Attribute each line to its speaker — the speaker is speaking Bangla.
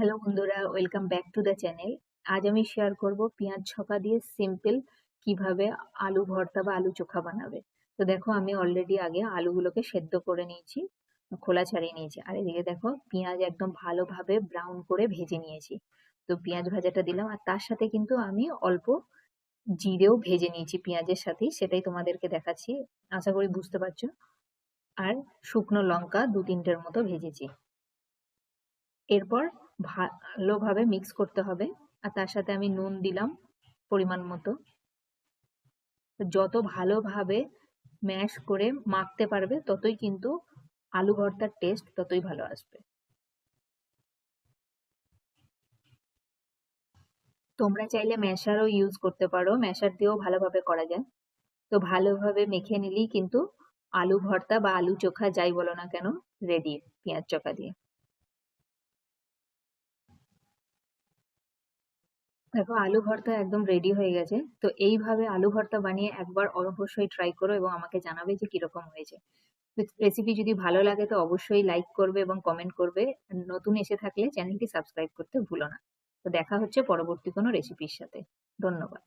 Speaker 1: হ্যালো বন্ধুরা welcome back to the channel আজ আমি শেয়ার করব পেঁয়াজ ছকা দিয়ে সিম্পল কীভাবে আলু ভর্তা বা আলু চোখা বানাবে। তো দেখো, আমি অলরেডি আগে আলুগুলোকে সেদ্ধ করে নিয়েছি, খোলা ছাড়িয়ে নিয়েছি। আর এদিকে দেখো, পেঁয়াজ একদম ভালোভাবে ব্রাউন করে ভেজে নিয়েছি। তো পেঁয়াজ ভাজাটা দিলাম, আর তার সাথে কিন্তু আমি অল্প জিরেও ভেজে নিয়েছি পেঁয়াজের সাথেই, সেটাই তোমাদেরকে দেখাচ্ছি। আশা করি বুঝতে পারছ। আর শুকনো লঙ্কা দু তিনটের মতো ভেজেছি। এরপর ভালোভাবে মিক্স করতে হবে। আর তার সাথে আমি নুন দিলাম পরিমাণ মতো। যত ভালোভাবে ম্যাশ করে মাখতে পারবে, ততই কিন্তু আলু ভর্তার টেস্ট ততই ভালো আসবে। তোমরা চাইলে ম্যাশারও ইউজ করতে পারো। ম্যাশার দিয়েও ভালোভাবে করা যায়। তো ভালোভাবে মেখে নিলেই কিন্তু আলু ভর্তা বা আলু চোখা যাই বলো না কেন রেডি পেঁয়াজ চোখা দিয়ে। দেখো, আলু ভর্তা একদম রেডি হয়ে গেছে। তো এইভাবে আলু ভর্তা বানিয়ে একবার অবশ্যই ট্রাই করো এবং আমাকে জানাবে যে কীরকম হয়েছে। রেসিপি যদি ভালো লাগে তো অবশ্যই লাইক করবে এবং কমেন্ট করবে। নতুন এসে থাকলে চ্যানেলটি সাবস্ক্রাইব করতে ভুলো না। তো দেখা হচ্ছে পরবর্তী কোনো রেসিপির সাথে। ধন্যবাদ।